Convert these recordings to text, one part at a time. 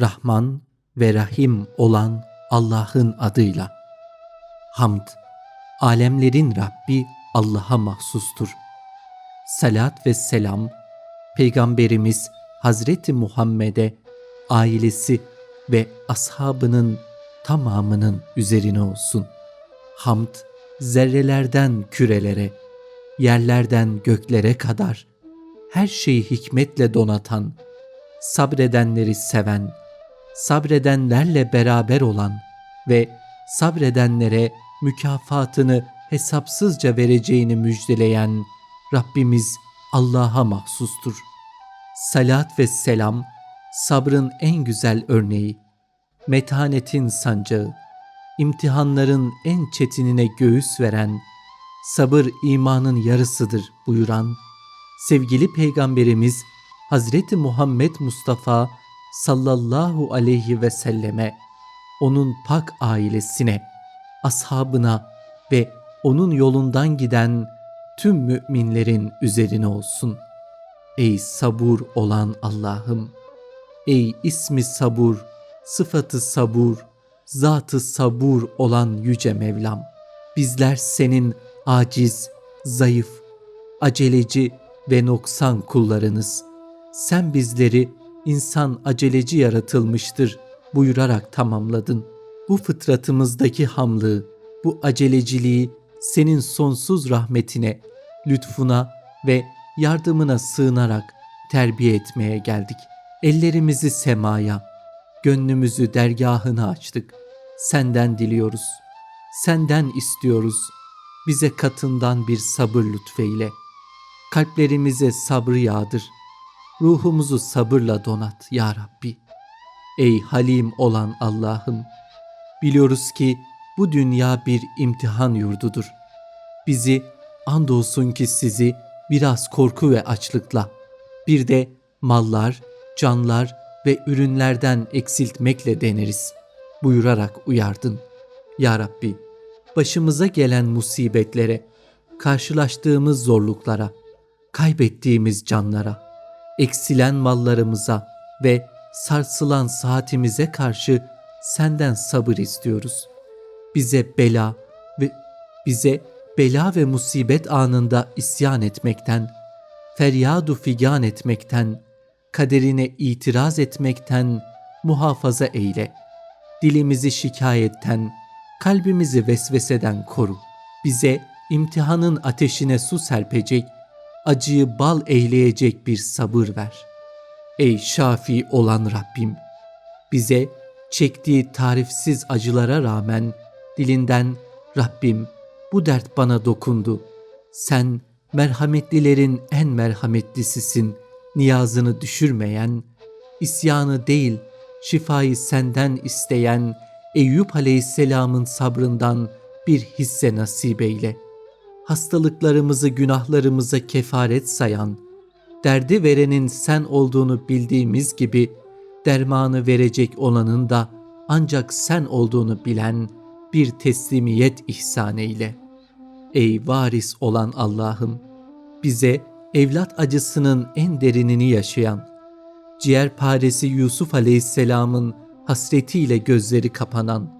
Rahman ve Rahim olan Allah'ın adıyla. Hamd, alemlerin Rabbi Allah'a mahsustur. Salat ve selam, Peygamberimiz Hazreti Muhammed'e, ailesi ve ashabının tamamının üzerine olsun. Hamd, zerrelerden kürelere, yerlerden göklere kadar her şeyi hikmetle donatan, sabredenleri seven, sabredenlerle beraber olan ve sabredenlere mükafatını hesapsızca vereceğini müjdeleyen Rabbimiz Allah'a mahsustur. Salat ve selam sabrın en güzel örneği, metanetin sancağı, imtihanların en çetinine göğüs veren, sabır imanın yarısıdır buyuran sevgili peygamberimiz Hazreti Muhammed Mustafa sallallahu aleyhi ve selleme, onun pak ailesine, ashabına ve onun yolundan giden tüm müminlerin üzerine olsun. Ey sabur olan Allah'ım! Ey ismi sabur, sıfatı sabur, zatı sabur olan yüce Mevlam! Bizler senin aciz, zayıf, aceleci ve noksan kullarınız. Sen bizleri insan aceleci yaratılmıştır buyurarak tamamladın. Bu fıtratımızdaki hamlığı, bu aceleciliği senin sonsuz rahmetine, lütfuna ve yardımına sığınarak terbiye etmeye geldik. Ellerimizi semaya, gönlümüzü dergahına açtık. Senden diliyoruz. Senden istiyoruz. Bize katından bir sabır lütfeyle. Kalplerimize sabrı yağdır. Ruhumuzu sabırla donat ya Rabbi. Ey halim olan Allah'ım, biliyoruz ki bu dünya bir imtihan yurdudur. Bizi andolsun ki sizi biraz korku ve açlıkla, bir de mallar, canlar ve ürünlerden eksiltmekle deneriz buyurarak uyardın. Ya Rabbi, başımıza gelen musibetlere, karşılaştığımız zorluklara, kaybettiğimiz canlara, eksilen mallarımıza ve sarsılan saatimize karşı senden sabır istiyoruz. Bize bela ve bize bela ve musibet anında isyan etmekten, feryadu figan etmekten, kaderine itiraz etmekten muhafaza eyle. Dilimizi şikayetten, kalbimizi vesveseden koru. Bize imtihanın ateşine su serpecek, acıyı bal eyleyecek bir sabır ver. Ey şafi olan Rabbim! Bize çektiği tarifsiz acılara rağmen dilinden Rabbim bu dert bana dokundu. Sen merhametlilerin en merhametlisisin. Niyazını düşürmeyen, isyanı değil şifayı senden isteyen Eyüp Aleyhisselam'ın sabrından bir hisse nasip eyle. Hastalıklarımızı günahlarımıza kefaret sayan, derdi verenin sen olduğunu bildiğimiz gibi dermanı verecek olanın da ancak sen olduğunu bilen bir teslimiyet ihsan eyle. Ey varis olan Allah'ım, bize evlat acısının en derinini yaşayan, ciğerparesi Yusuf Aleyhisselam'ın hasretiyle gözleri kapanan,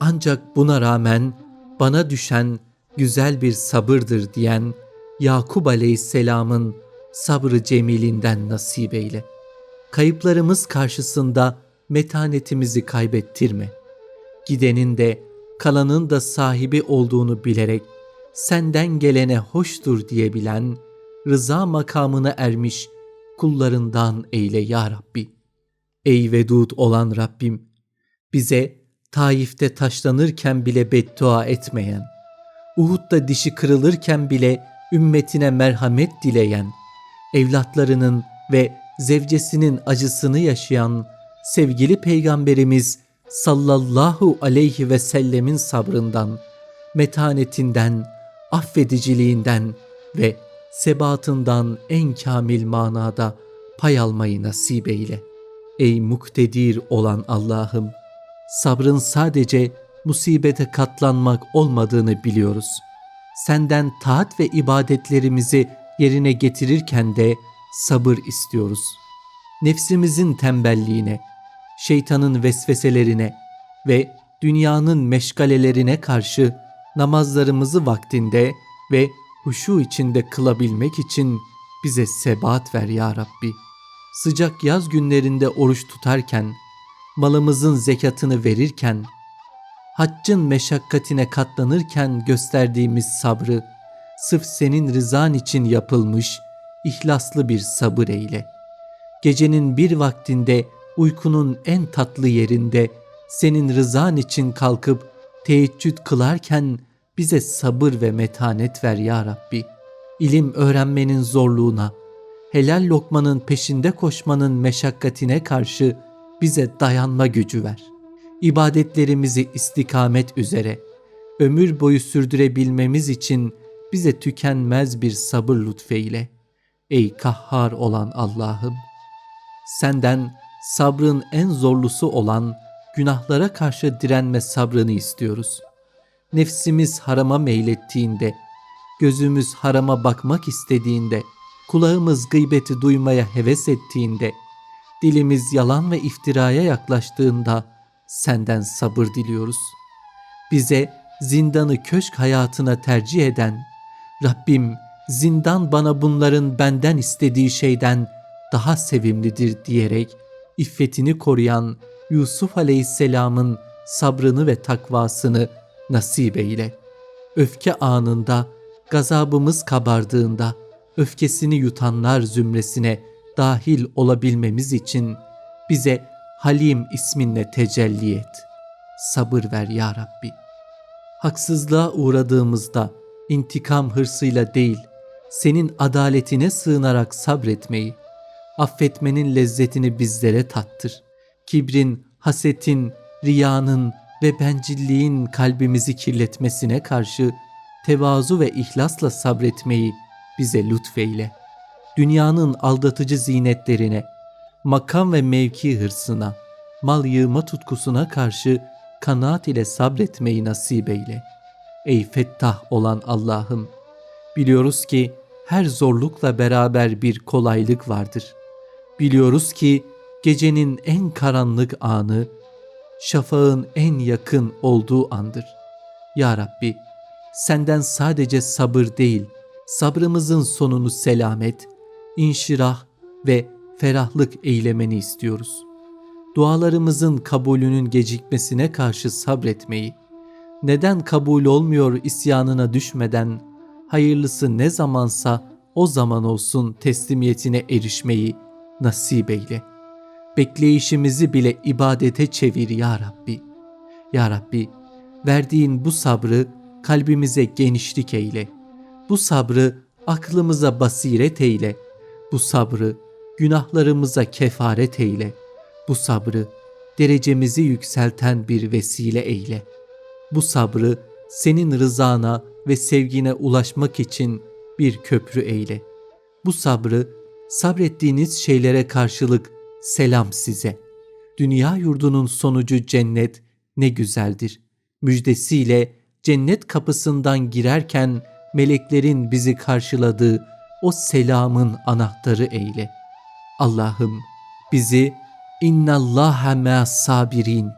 ancak buna rağmen bana düşen güzel bir sabırdır diyen Yakup Aleyhisselam'ın sabrı cemilinden nasip eyle. Kayıplarımız karşısında metanetimizi kaybettirme. Gidenin de kalanın da sahibi olduğunu bilerek senden gelene hoştur diyebilen, rıza makamına ermiş kullarından eyle ya Rabbi. Ey vedud olan Rabbim, bize Taif'te taşlanırken bile beddua etmeyen, Uhud'da dişi kırılırken bile ümmetine merhamet dileyen, evlatlarının ve zevcesinin acısını yaşayan sevgili peygamberimiz sallallahu aleyhi ve sellemin sabrından, metanetinden, affediciliğinden ve sebatından en kamil manada pay almayı nasip eyle. Ey muktedir olan Allah'ım, sabrın sadece musibete katlanmak olmadığını biliyoruz. Senden taat ve ibadetlerimizi yerine getirirken de sabır istiyoruz. Nefsimizin tembelliğine, şeytanın vesveselerine ve dünyanın meşgalelerine karşı namazlarımızı vaktinde ve huşu içinde kılabilmek için bize sebat ver ya Rabbi. Sıcak yaz günlerinde oruç tutarken, malımızın zekatını verirken, haccın meşakkatine katlanırken gösterdiğimiz sabrı, sırf senin rızan için yapılmış ihlaslı bir sabır eyle. Gecenin bir vaktinde uykunun en tatlı yerinde senin rızan için kalkıp teheccüd kılarken bize sabır ve metanet ver ya Rabbi. İlim öğrenmenin zorluğuna, helal lokmanın peşinde koşmanın meşakkatine karşı bize dayanma gücü ver. İbadetlerimizi istikamet üzere, ömür boyu sürdürebilmemiz için bize tükenmez bir sabır lütfeyle. Ey kahhar olan Allah'ım! Senden sabrın en zorlusu olan günahlara karşı direnme sabrını istiyoruz. Nefsimiz harama meylettiğinde, gözümüz harama bakmak istediğinde, kulağımız gıybeti duymaya heves ettiğinde, dilimiz yalan ve iftiraya yaklaştığında senden sabır diliyoruz. Bize zindanı köşk hayatına tercih eden, Rabbim zindan bana bunların benden istediği şeyden daha sevimlidir diyerek iffetini koruyan Yusuf Aleyhisselam'ın sabrını ve takvasını nasip eyle. Öfke anında, gazabımız kabardığında, öfkesini yutanlar zümresine dahil olabilmemiz için bize Halim isminle tecelli et. Sabır ver ya Rabbi. Haksızlığa uğradığımızda intikam hırsıyla değil, senin adaletine sığınarak sabretmeyi, affetmenin lezzetini bizlere tattır. Kibrin, hasetin, riyanın ve bencilliğin kalbimizi kirletmesine karşı tevazu ve ihlasla sabretmeyi bize lütfeyle. Dünyanın aldatıcı zinetlerine, makam ve mevki hırsına, mal yığma tutkusuna karşı kanaat ile sabretmeyi nasip eyle. Ey fettah olan Allah'ım, biliyoruz ki her zorlukla beraber bir kolaylık vardır. Biliyoruz ki gecenin en karanlık anı, şafağın en yakın olduğu andır. Ya Rabbi, senden sadece sabır değil, sabrımızın sonunu selamet, inşirah ve ferahlık eylemeni istiyoruz. Dualarımızın kabulünün gecikmesine karşı sabretmeyi, neden kabul olmuyor isyanına düşmeden, hayırlısı ne zamansa o zaman olsun teslimiyetine erişmeyi nasip eyle. Bekleyişimizi bile ibadete çevir ya Rabbi. Ya Rabbi, verdiğin bu sabrı kalbimize genişlik eyle. Bu sabrı aklımıza basiret eyle. Bu sabrı günahlarımıza kefaret eyle. Bu sabrı derecemizi yükselten bir vesile eyle. Bu sabrı senin rızana ve sevgine ulaşmak için bir köprü eyle. Bu sabrı sabrettiğiniz şeylere karşılık selam size. Dünya yurdunun sonucu cennet ne güzeldir. Müjdesiyle cennet kapısından girerken meleklerin bizi karşıladığı o selamın anahtarı eyle. Allah'ım bizi innallâhe mâ sabirin.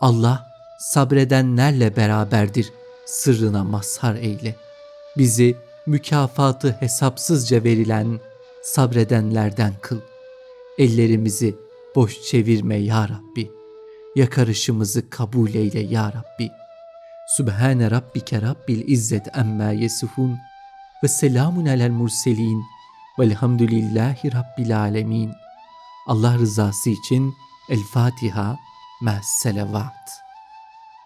Allah sabredenlerle beraberdir sırrına mazhar eyle. Bizi mükafatı hesapsızca verilen sabredenlerden kıl. Ellerimizi boş çevirme ya Rabbi. Yakarışımızı kabul eyle ya Rabbi. Sübhane Rabbike Rabbil İzzet emmâ yesifun ve selamun alel murselin velhamdülillahi Rabbil alemin. Allah rızası için El Fatiha, Me's Selavat.